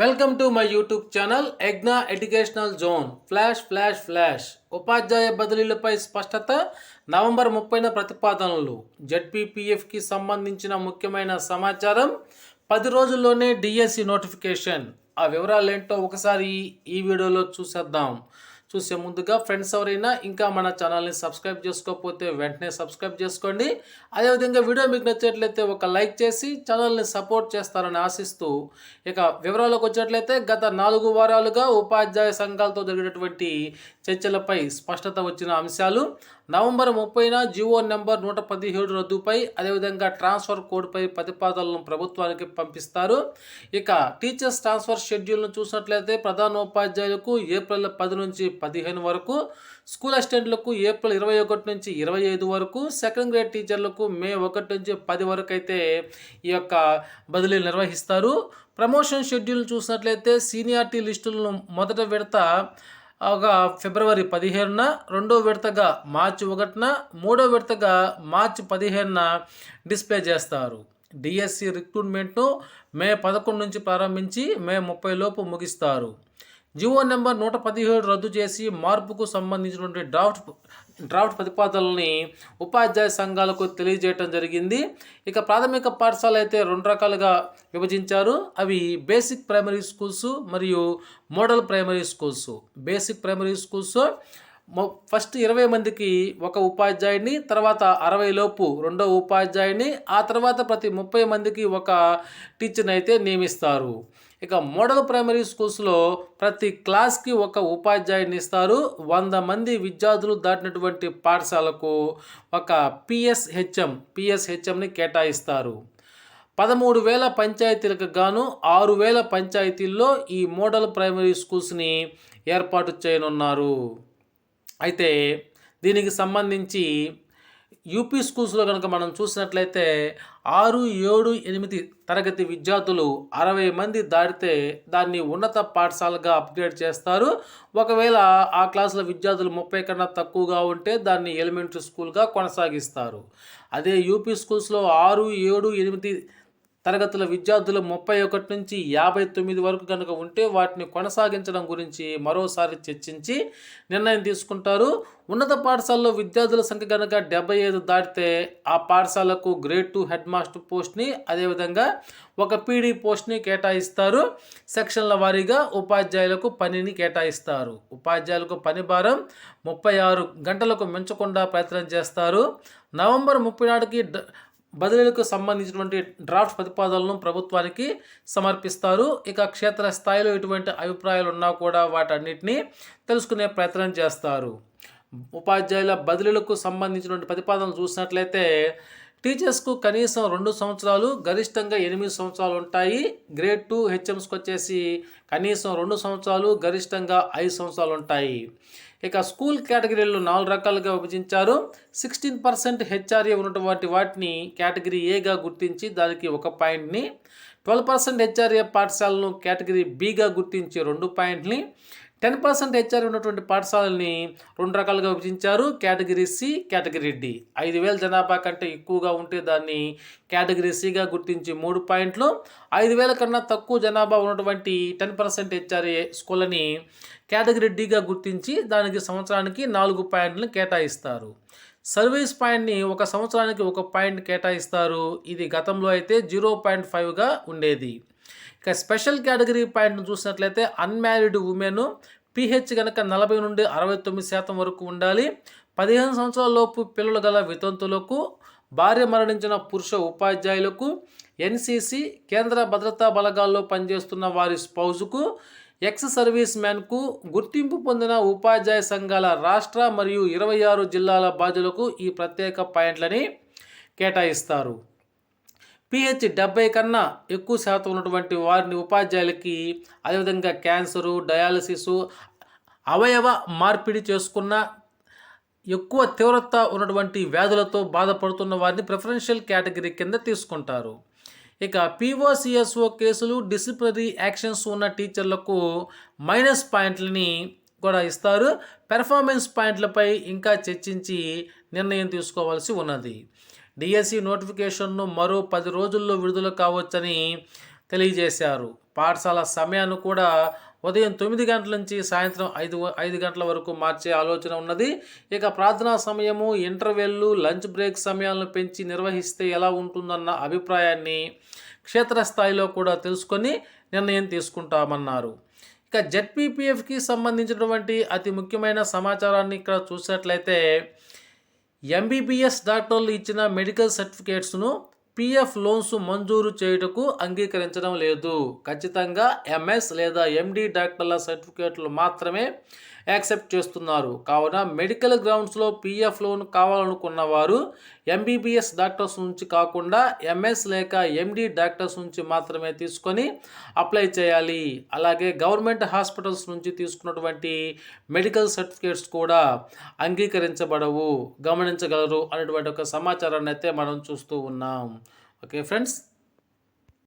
Welcome to my YouTube channel ఎగ్నా educational zone flash flash flash ఉపాధ్యాయ బదిలీలపై స్పష్టత November ముప్పైన ప్రతిపాదనలు. జడ్పీపీఎఫ్కి సంబంధించిన ముఖ్యమైన సమాచారం పది రోజుల్లోనే డిఎస్సి నోటిఫికేషన్ ఆ వివరాలు ఏంటో ఒకసారి ఈ వీడియోలో చూసేద్దాం. చూసే ముందుగా ఫ్రెండ్స్ ఎవరైనా ఇంకా మన ఛానల్ని సబ్స్క్రైబ్ చేసుకోకపోతే వెంటనే సబ్స్క్రైబ్ చేసుకోండి. అదేవిధంగా వీడియో మీకు నచ్చినట్లయితే ఒక లైక్ చేసి ఛానల్ని సపోర్ట్ చేస్తారని ఆశిస్తూ ఇక వివరాలకు వచ్చినట్లయితే గత నాలుగు వారాలుగా ఉపాధ్యాయ సంఘాలతో జరిగినటువంటి చర్చలపై స్పష్టత వచ్చిన అంశాలు. నవంబర్ ముప్పైన జివో నెంబర్ నూట పదిహేడు రద్దుపై అదేవిధంగా ట్రాన్స్ఫర్ కోడ్పై ప్రతిపాదనలను ప్రభుత్వానికి పంపిస్తారు. ఇక టీచర్స్ ట్రాన్స్ఫర్ షెడ్యూల్ను చూసినట్లయితే ప్రధానోపాధ్యాయులకు ఏప్రిల్ పది నుంచి పదిహేను వరకు స్కూల్ అసిస్టెంట్లకు ఏప్రిల్ ఇరవై ఒకటి నుంచి ఇరవై ఐదు వరకు సెకండ్ గ్రేడ్ టీచర్లకు మే ఒకటి నుంచి పది వరకు అయితే ఈ యొక్క బదిలీలు నిర్వహిస్తారు. ప్రమోషన్ షెడ్యూల్ చూసినట్లయితే సీనియారిటీ లిస్టులను మొదట విడత ఒక ఫిబ్రవరి పదిహేనున రెండో విడతగా మార్చి ఒకటిన మూడో విడతగా మార్చి పదిహేనున డిస్ప్లే చేస్తారు. డిఎస్సి రిక్రూట్మెంట్ను మే పదకొండు నుంచి ప్రారంభించి మే ముప్పై లోపు ముగిస్తారు. జివో నెంబర్ నూట పదిహేడు రద్దు చేసి మార్పుకు సంబంధించినటువంటి డ్రాఫ్ట్ డ్రాఫ్ట్ ప్రతిపాదనల్ని ఉపాధ్యాయ సంఘాలకు తెలియజేయటం జరిగింది. ఇక ప్రాథమిక పాఠశాల అయితే రెండు రకాలుగా విభజించారు. అవి బేసిక్ ప్రైమరీ స్కూల్స్ మరియు model primary schools. Basic primary schools first ఇరవై మందికి ఒక ఉపాధ్యాయుని తర్వాత అరవై లోపు రెండో ఉపాధ్యాయుని ఆ తర్వాత ప్రతి ముప్పై మందికి ఒక టీచర్ని అయితే నియమిస్తారు. ఇక మోడల్ ప్రైమరీ స్కూల్స్లో ప్రతి క్లాస్కి ఒక ఉపాధ్యాయుని ఇస్తారు. వంద మంది విద్యార్థులు దాటినటువంటి పాఠశాలకు ఒక పిఎస్హెచ్ఎం పిఎస్హెచ్ఎంని కేటాయిస్తారు. పదమూడు వేల పంచాయతీలకు గాను ఆరు వేల పంచాయతీల్లో ఈ మోడల్ ప్రైమరీ స్కూల్స్ని ఏర్పాటు చేయనున్నారు. అయితే దీనికి సంబంధించి యూపీ స్కూల్స్లో కనుక మనం చూసినట్లయితే ఆరు ఏడు ఎనిమిది తరగతి విద్యార్థులు అరవై మంది దాటితే దాన్ని ఉన్నత పాఠశాలగా అప్గ్రేడ్ చేస్తారు. ఒకవేళ ఆ క్లాసుల విద్యార్థులు ముప్పై కన్నా తక్కువగా ఉంటే దాన్ని ఎలిమెంటరీ స్కూల్గా కొనసాగిస్తారు. అదే యూపీ స్కూల్స్లో ఆరు ఏడు ఎనిమిది తరగతుల విద్యార్థులు ముప్పై ఒకటి నుంచి యాభై తొమ్మిది వరకు కనుక ఉంటే వాటిని కొనసాగించడం గురించి మరోసారి చర్చించి నిర్ణయం తీసుకుంటారు. ఉన్నత పాఠశాలలో విద్యార్థుల సంఖ్య కనుక డెబ్బై ఐదు దాటితే ఆ పాఠశాలకు గ్రేడ్ టూ హెడ్ మాస్టర్ పోస్ట్ని అదేవిధంగా ఒక పీడీ పోస్ట్ని కేటాయిస్తారు. సెక్షన్ల వారీగా ఉపాధ్యాయులకు పనిని కేటాయిస్తారు. ఉపాధ్యాయులకు పని భారం ముప్పై ఆరు గంటలకు మించకుండా ప్రయత్నం చేస్తారు. నవంబర్ ముప్పై నాటికి డ- బదిలీలకు సంబంధించినటువంటి డ్రాఫ్ట్ ప్రతిపాదనలను ప్రభుత్వానికి సమర్పిస్తారు. ఇక క్షేత్రస్థాయిలో ఎటువంటి అభిప్రాయాలు ఉన్నా కూడా వాటన్నిటిని తెలుసుకునే ప్రయత్నం చేస్తారు. ఉపాధ్యాయుల బదిలీలకు సంబంధించినటువంటి ప్రతిపాదనలు చూసినట్లయితే టీచర్స్కు కనీసం రెండు సంవత్సరాలు గరిష్టంగా ఎనిమిది సంవత్సరాలు ఉంటాయి. గ్రేడ్ టూ హెచ్ఎంస్కి వచ్చేసి కనీసం రెండు సంవత్సరాలు గరిష్టంగా ఐదు సంవత్సరాలు ఉంటాయి. ఇక స్కూల్ కేటగిరీలు నాలుగు రకాలుగా విభజించారు. సిక్స్టీన్ పర్సెంట్ హెచ్ఆర్ఏ ఉన్నటువంటి వాటిని కేటగిరీ ఏగా గుర్తించి దానికి ఒక పాయింట్ని. ట్వెల్వ్ పర్సెంట్ హెచ్ఆర్ఏ పాఠశాలను కేటగిరీ బీగా గుర్తించి రెండు పాయింట్ని. టెన్ పర్సెంట్ హెచ్ఆర్ ఉన్నటువంటి పాఠశాలని రెండు రకాలుగా విభజించారు. Category C category D. ఐదు వేల జనాభా కంటే ఎక్కువగా ఉంటే దాన్ని కేటగిరీ సిగా గుర్తించి మూడు పాయింట్లు. ఐదు వేల కన్నా తక్కువ జనాభా ఉన్నటువంటి టెన్ పర్సెంట్ హెచ్ఆర్ఏ స్కూళ్ళని కేటగిరీ డిగా గుర్తించి దానికి సంవత్సరానికి నాలుగు పాయింట్లను కేటాయిస్తారు. సర్వీస్ పాయింట్ని ఒక సంవత్సరానికి ఒక పాయింట్ కేటాయిస్తారు. ఇది గతంలో అయితే జీరో పాయింట్ ఫైవ్గా ఉండేది. ఇక స్పెషల్ కేటగిరీ పాయింట్ను చూసినట్లయితే అన్మ్యారీడ్ ఉమెన్ పిహెచ్ కనుక నలభై నుండి అరవై తొమ్మిది శాతం వరకు ఉండాలి. పదిహేను సంవత్సరాల లోపు పిల్లలు గల వితంతులకు భార్య మరణించిన పురుష ఉపాధ్యాయులకు ఎన్సీసీ కేంద్ర భద్రతా బలగాల్లో పనిచేస్తున్న వారి స్పౌజుకు ఎక్స్ సర్వీస్ మ్యాన్కు గుర్తింపు పొందిన ఉపాధ్యాయ సంఘాల రాష్ట్ర మరియు ఇరవై ఆరు జిల్లాల బాధ్యులకు ఈ ప్రత్యేక పాయింట్లని కేటాయిస్తారు. పిహెచ్ డెబ్బై కన్నా ఎక్కువ శాతం ఉన్నటువంటి వారిని ఉపాధ్యాయులకి అదేవిధంగా క్యాన్సరు డయాలసిస్ అవయవ మార్పిడి చేసుకున్న ఎక్కువ తీవ్రత ఉన్నటువంటి వ్యాధులతో బాధపడుతున్న వారిని ప్రిఫరెన్షియల్ కేటగిరీ కింద తీసుకుంటారు. ఇక పిఓసిఎస్ఓ కేసులు డిసిప్లినరీ యాక్షన్స్ ఉన్న టీచర్లకు మైనస్ పాయింట్లని కూడా ఇస్తారు. పెర్ఫార్మెన్స్ పాయింట్లపై ఇంకా చర్చించి నిర్ణయం తీసుకోవాల్సి ఉన్నది. డిఎస్సి నోటిఫికేషన్ను మరో పది రోజుల్లో విడుదల కావచ్చని తెలియజేశారు. పాఠశాల సమయాన్ని కూడా ఉదయం తొమ్మిది గంటల నుంచి సాయంత్రం ఐదు ఐదు గంటల వరకు మార్చే ఆలోచన ఉన్నది. ఇక ప్రార్థనా సమయము ఇంటర్వెల్లు లంచ్ బ్రేక్ సమయాలను పెంచి నిర్వహిస్తే ఎలా ఉంటుందన్న అభిప్రాయాన్ని క్షేత్రస్థాయిలో కూడా తెలుసుకొని నిర్ణయం తీసుకుంటామన్నారు. ఇక జెడ్పీపీఎఫ్కి సంబంధించినటువంటి అతి ముఖ్యమైన సమాచారాన్ని ఇక్కడ చూసినట్లయితే ఎంబీబీఎస్ డాక్టర్లు ఇచ్చిన మెడికల్ సర్టిఫికేట్స్ను పిఎఫ్ లోన్స్ మంజూరు చేయుటకు అంగీకరించడం లేదు. ఖచ్చితంగా ఎంఎస్ లేదా ఎండి డాక్టర్ల సర్టిఫికేట్లు మాత్రమే యాక్సెప్ట్ చేస్తున్నారు. కావున మెడికల్ గ్రౌండ్స్లో పిఎఫ్ లోన్ కావాలనుకున్న వారు ఎంబీబీఎస్ డాక్టర్స్ నుంచి కాకుండా ఎంఎస్ లేక ఎండి డాక్టర్స్ నుంచి మాత్రమే తీసుకొని అప్లై చేయాలి. అలాగే గవర్నమెంట్ హాస్పిటల్స్ నుంచి తీసుకున్నటువంటి మెడికల్ సర్టిఫికేట్స్ కూడా అంగీకరించబడవు. గమనించగలరు అనేటువంటి ఒక సమాచారాన్ని అయితే మనం చూస్తూ ఉన్నాం. Okay friends